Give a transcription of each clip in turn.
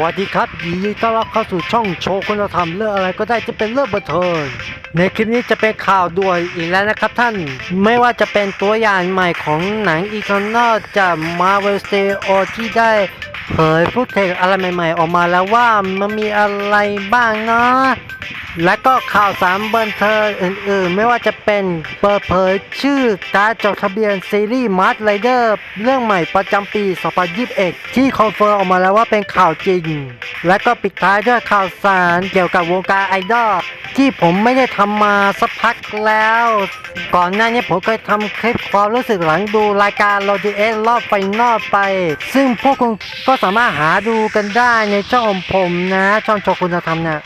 วัสดีครับยินดีต้อนรับเข้าสู่ช่องโชว์คุณธรรมเรื่องอะไรก็ได้จะเป็นเรื่องบันเทิง ในคลิปนี้จะเป็นข่าวด่วนอีกแล้วนะครับท่านไม่ว่าจะเป็นตัวอย่างใหม่ของหนังอีคอนนอจาก Marvel Studio ที่ได้เผยฟุตเทจอะไรใหม่ ๆ ออกมาแล้วว่ามันมีอะไรบ้างเนาะและก็ข่าวสารบันเทิงอื่นๆ ไม่ว่าจะเป็นเปิดเผยชื่อการจดทะเบียนซีรีส์มาร์ r ไรเดอร์เรื่องใหม่ประจำปี 2021 ที่คอนเฟิร์มออกมาแล้วว่าเป็นข่าวจริง และก็ปิดท้ายด้วยข่าวสารเกี่ยวกับวงการไอดอล ที่ผมไม่ได้ทำมาสักพักแล้ว ก่อนหน้านี้ผมเคยทำคลิปความรู้สึกหลังดูรายการโรดีเอสรอบไฟนอลไป ซึ่งพวกคุณก็สามารถหาดูกันได้ในช่องของผมนะ ช่องโชว์คุณธรรมนะ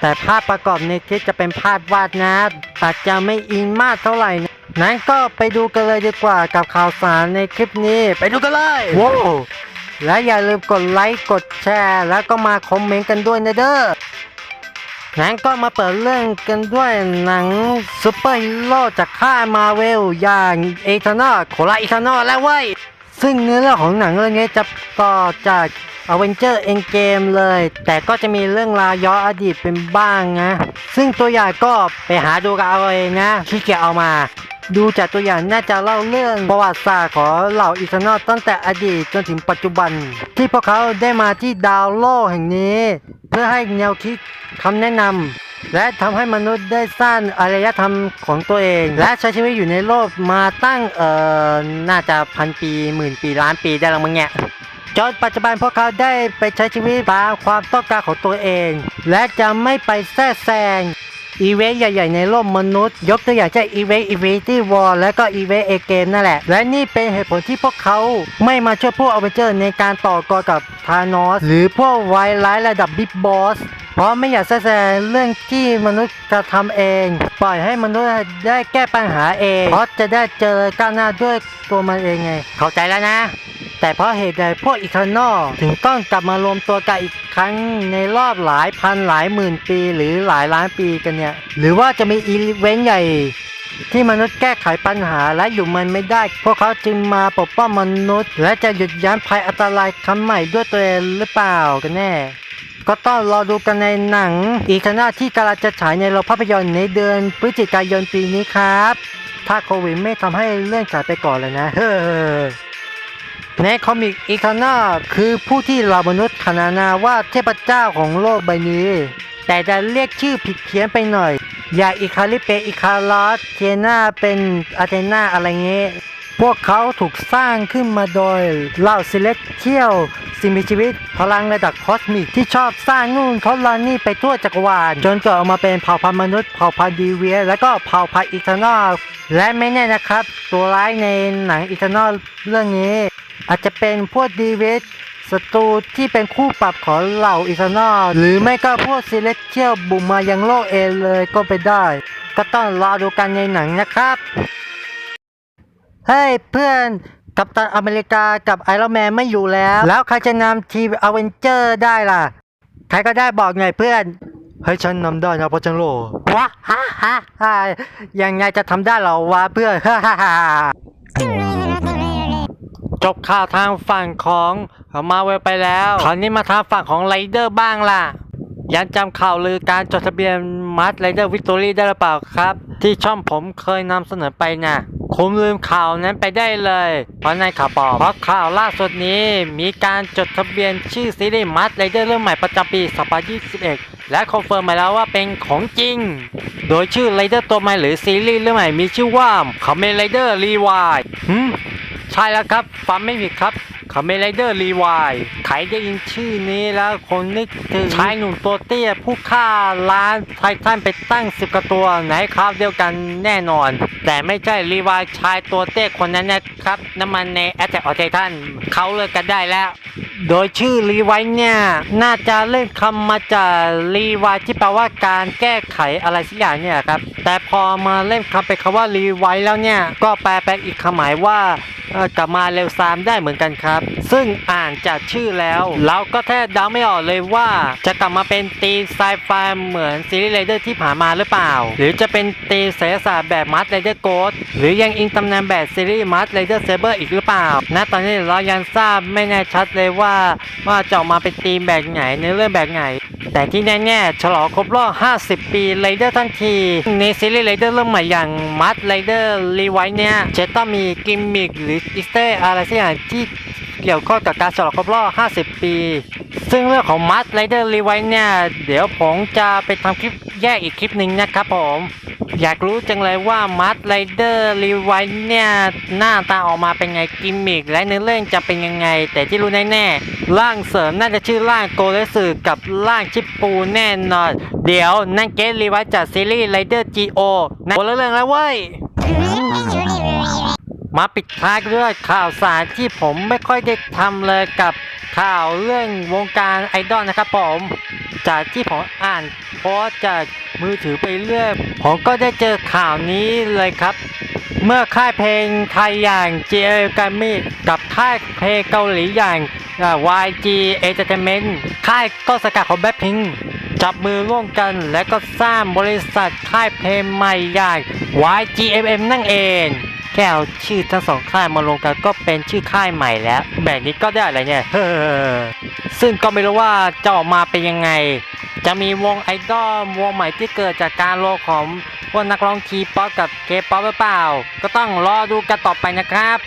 แต่ภาพประกอบในคลิปจะเป็นภาพวาดนะอาจจะไม่อินมากเท่าไหร่นะนั้นก็ไปดูกันเลยดีกว่ากับข่าวสารในคลิปนี้ ไปดูกันเลยว้าวและอย่าลืมกดไลค์กดแชร์ แล้วก็มาคอมเมนต์กันด้วยนะเด้อ นั้นก็มาเปิดเรื่องกันด้วยหนังซูเปอร์ฮีโร่จากค่ายมาเวลอย่างเอทนอลโคลาเอทนอลแล้วเว้ย ซึ่งเนื้อเรื่องของหนังเรื่องนี้จะต่อจาก a v e n g e r Endgame เลย แต่ก็จะมีเรื่องราวย้อนอดีตเป็นบ้างนะ ซึ่งตัวอย่างก็ไปหาดูกันเอาเองนะขี้เกียจเอามา ดูจากตัวอย่างน่าจะเล่าเรื่องประวัติศาสตร์ของเหล่าอีเทอร์นอลตั้งแต่อดีตจนถึงปัจจุบัน ที่พวกเขาได้มาที่ดาวโลกแห่งนี้ เพื่อให้แนวคิดคำแนะนำและทำให้มนุษย์ได้สร้างอารยธรรมของตัวเอง และใช้ชีวิตอยู่ในโลกมาตั้งเอ่อน่าจะพันปีหมื่นปีล้านปีได้ล้วมั้งเนี่ยจนปัจจุบันพวกเขาได้ไปใช้ชีวิตตามความต้องการของตัวเอง และจะไม่ไปแทรกแซง อีเวนต์ใหญ่ๆในโลกมนุษย์ ยกตัวอย่างเช่นอีเวนต์อีเวนต์วอลและก็อีเวนต์เอเกมนั่นแหละ และนี่เป็นเหตุผลที่พวกเขาไม่มาช่วยพวกอเวนเจอร์ในการต่อกรกับธานอสหรือพวกไวร้ายระดับบิ๊กบอสเพราะไม่อยากแทรกแซงเรื่องที่มนุษย์กระทำเอง ปล่อยให้มนุษย์ได้แก้ปัญหาเอง เพราะจะได้เจอก้าวหน้าด้วยตัวมันเองไง เข้าใจแล้วนะ แต่เพราะเหตุใดพวกอีเทอร์นอลถึงต้องกลับมารวมตัวกันอีกครั้งในรอบหลายพันหลายหมื่นปีหรือหลายล้านปีกันเนี่ย หรือว่าจะมีอีเวนต์ใหญ่ที่มนุษย์แก้ไขปัญหาและอยู่มันไม่ได้ พวกเขาจึงมาปกป้องมนุษย์ และจะหยุดยั้งภัยอันตรายครั้งใหม่ด้วยตัวเองหรือเปล่ากันแน่ ก็ต้องรอดูกันในหนัง อีกคณะที่กำลังจะฉายในโรงภาพยนตร์ในเดือนพฤศจิกายนปีนี้ครับ ถ้าโควิดไม่ทำให้เลื่อนฉายไปก่อนเลยนะเฮ้อ ในคอมิกอีคาน่าคือผู้ที่เรามนุษย์ขนานนาว่าเทพเจ้าของโลกใบนี้ แต่จะเรียกชื่อผิดเพี้ยนไปหน่อย อย่างอิคาลิเปอิคาลัสเทน่าเป็นอาเทนาอะไรเงี้ยพวกเขาถูกสร้างขึ้นมาโดยเหล่าซิเลสเทียลสิ่งมีชีวิต พลังระดับคอสมิกที่ชอบสร้างนู่นทดลองนี่ไปทั่วจักรวาลจนเกิดออกมาเป็นเผ่าพันธุ์มนุษย์เผ่าพันธุ์ดีเวียและก็เผ่าพันธุ์อีเทอร์นอลและไม่แน่นะครับ ตัวร้ายในหนังอีเทอร์นอลเรื่องนี้ อาจจะเป็นพวกดีเวสศัตรูที่เป็นคู่ปรับของเหล่าอิสนอลหรือไม่ก็พวกซิเลสเทียลบุกมายังโลกเองเลยก็ไปนได้ ก็ต้องรอดูกันในหนังนะครับ เฮ้ยเพื่อนกัปตันอเมริกากับไอรอนแมนไม่อยู่แล้ว แล้วใครจะนำทีมอเวนเจอร์ได้ล่ะ ใครก็ได้บอกหน่อยเพื่อน ให้ฉันนำได้นะเพราะฉันโลวะฮ่าฮ่าฮ่ายังไงจะทำได้เหรอวะเพื่อนฮ่าฮ่าฮ่าจ บข่าวทางฝั่งของมาเวลไปแล้วคราวนี้มาทางฝั่งของไรเดอร์บ้างล่ะ ยังจำข่าวลือการจดทะเบียนมาร์ r ไรเดอร์วิกตอรี่ได้หรือเปล่าครับ ที่ช่องผมเคยนำเสนอไปนะคุณลืมข่าวนั้นไปได้เลย เพราะในข่าวปลอมเพราะข่าวล่าสุดนี้มีการจดทะเบียนชื่อซีรีส์มาร์ r ไรเดอร์เรื่องใหม่ประจำปี 2021 และคอนเฟิร์มมาแล้วว่าเป็นของจริง โดยชื่อไรเดอร์ตัวใหม่หรือซีรีส์เรื่องใหม่มีชื่อว่าคอมเมนไรเดอร์รีวายหืม ช่แล้วครับฟังไม่ผิดครับคาเมไรเดอร์รีวายใครได้ยินชื่อนี้แล้วคนนึกถึงชายหนุ่มตัวเตี้ยผู้ฆ่าล้านไททันไปตั้งสิบกว่าตัวไหนครับเดียวกันแน่นอน แต่ไม่ใช่รีวายชายตัวเตี้ยคนนั้นนะครับน้ำมันในแอตแทกออไททันเขาเลิกกันได้แล้ว โดยชื่อรีไวท์เนี่ย น่าจะเล่นคำมาจากรีไวท์ที่แปลว่าการแก้ไขอะไรสักอย่างเนี่ยครับแต่พอมาเล่นคำเป็นคำว่ารีไวท์แล้วเนี่ย ก็แปลเป็นอีกคำหมายว่า กลับมาเร็วซามได้เหมือนกันครับ ซึ่งอ่านจากชื่อแล้ว เราก็แทบเดาไม่ออกเลยว่า จะกลับมาเป็นตีไซไฟเหมือนซีรีส์ไรเดอร์ที่ผ่านมาหรือเปล่า หรือจะเป็นตีเสยศาสตร์แบบมัดไรเดอร์โกดหรือยังอิงตำนานแบบซีรีส์มัดไรเดอร์เซเบอร์อีกหรือเปล่า ณ ตอนนี้เรายังทราบไม่แน่ชัดเลยว่าว่าจะออกมาเป็นตีมแบบไหนในเรื่องแบบไหน แต่ที่แน่ๆฉลองครบรอบ 50 ปีไรเดอร์ทั้งที ในซีรีส์ไรเดอร์เริ่มใหม่อย่างมัดไรเดอร์รีไวเนี่ยจะต้องมีกิมมิคหรืออิสเตอร์อะไรสักอย่างที่เกี่ยวข้องกับการฉลองครบรอบ 50 ปี ซึ่งเรื่องของมัดไรเดอร์รีไวเนี่ย เดี๋ยวผมจะไปทำคลิปแยกอีกคลิปหนึ่งนะครับผม อยากรู้จังเลยว่ามัดไรเดอร์รีไวเนี่ย หน้าตาออกมาเป็นไงกิมมิคและเนื้อเรื่องจะเป็นยังไง แต่ที่รู้แน่ๆร่างเสริมน่าจะชื่อร่างโกเลสึกับร่างชิปปูแน่นอน เดี๋ยวนั่นเกตรีไวจากซีรีส์ไรเดอร์จีโอนะคนละเรื่องแล้วเว้ย มาปิดท้ายด้วยข่าวสารที่ผมไม่ค่อยได้ทำเลยกับข่าวเรื่องวงการไอดอลนะครับผม จากที่ผมอ่านโพสจากมือถือไปเรื่อยผมก็ได้เจอข่าวนี้เลยครับ เมื่อค่ายเพลงไทยอย่าง j l g a m i กับค่ายเพลงเกาหลีอย่างอ่ YG Entertainment ค่ายต้นสังกัดของ Blackpink จับมือร่วมกันและก็สร้างบริษัทค่ายเพลงใหม่อย่าง YGMM นั่นเอง ค่เอาชื่อทั้งสองค่ายมาลงกันก็เป็นชื่อค่ายใหม่แล้ว แบบนี้ก็ได้อะไรเนี่ยเฮ้อซึ่งก็ไม่รู้ว่าจะออกมาเป็นยังไง จะมีวงไอดอลวงใหม่ที่เกิดจากการโลของพวกนักร้องคีป๊อปกับเคป๊อปหรือเปล่า ก็ต้องรอดูกันต่อไปนะครับ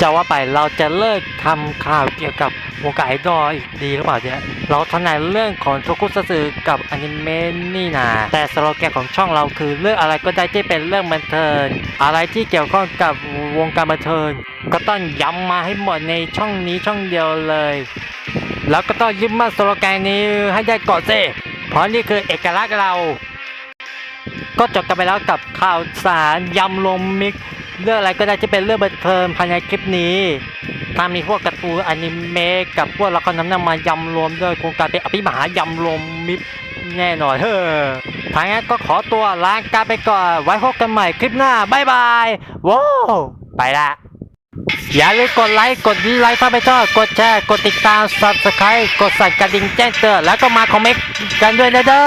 จะว่าไปเราจะเลิกทำข่าวเกี่ยวกับ วงการไอดออีกดีหรือเปล่าเนี่ยเราถนัดเรื่องของโทคุซัสึกับอนิเมะนี่นาแต่สโลแกนของช่องเราคือเรื่องอะไรก็ได้ที่เป็นเรื่องบันเทิงอะไรที่เกี่ยวข้องกับวงการบันเทิงก็ต้องย้ำมาให้หมดในช่องนี้ช่องเดียวเลย แล้วก็ต้องยึดมั่นสโลแกนนี้ให้ได้ก่อนสิเพราะนี่คือเอกลักษณ์เรา ก็จบกันไปแล้วกับข่าวสารยำลมมิกเรื่องอะไรก็ได้ที่เป็นเรื่องบันเทิงภายในคลิปนี้ ถ้ามีพวกการ์ตูนอนิเมะกับพวกละครน้ำนำมายำรวมด้วยโครงการเป็นอภิมหายำรวมมิตรแน่นอนเฮ้อทางนั้นก็ขอตัวลาการไปก่อน ไว้พบกันใหม่คลิปหน้าบ๊ายบายว้าวไปละอย่าลืมกดไลค์กดไลค์ถ้าไม่ชอบกดแชร์กดติดตาม subscribe กดสั่นกระดิ่งแจ้งเตือนแล้วก็มาคอมเมนต์กันด้วยนะเด้อ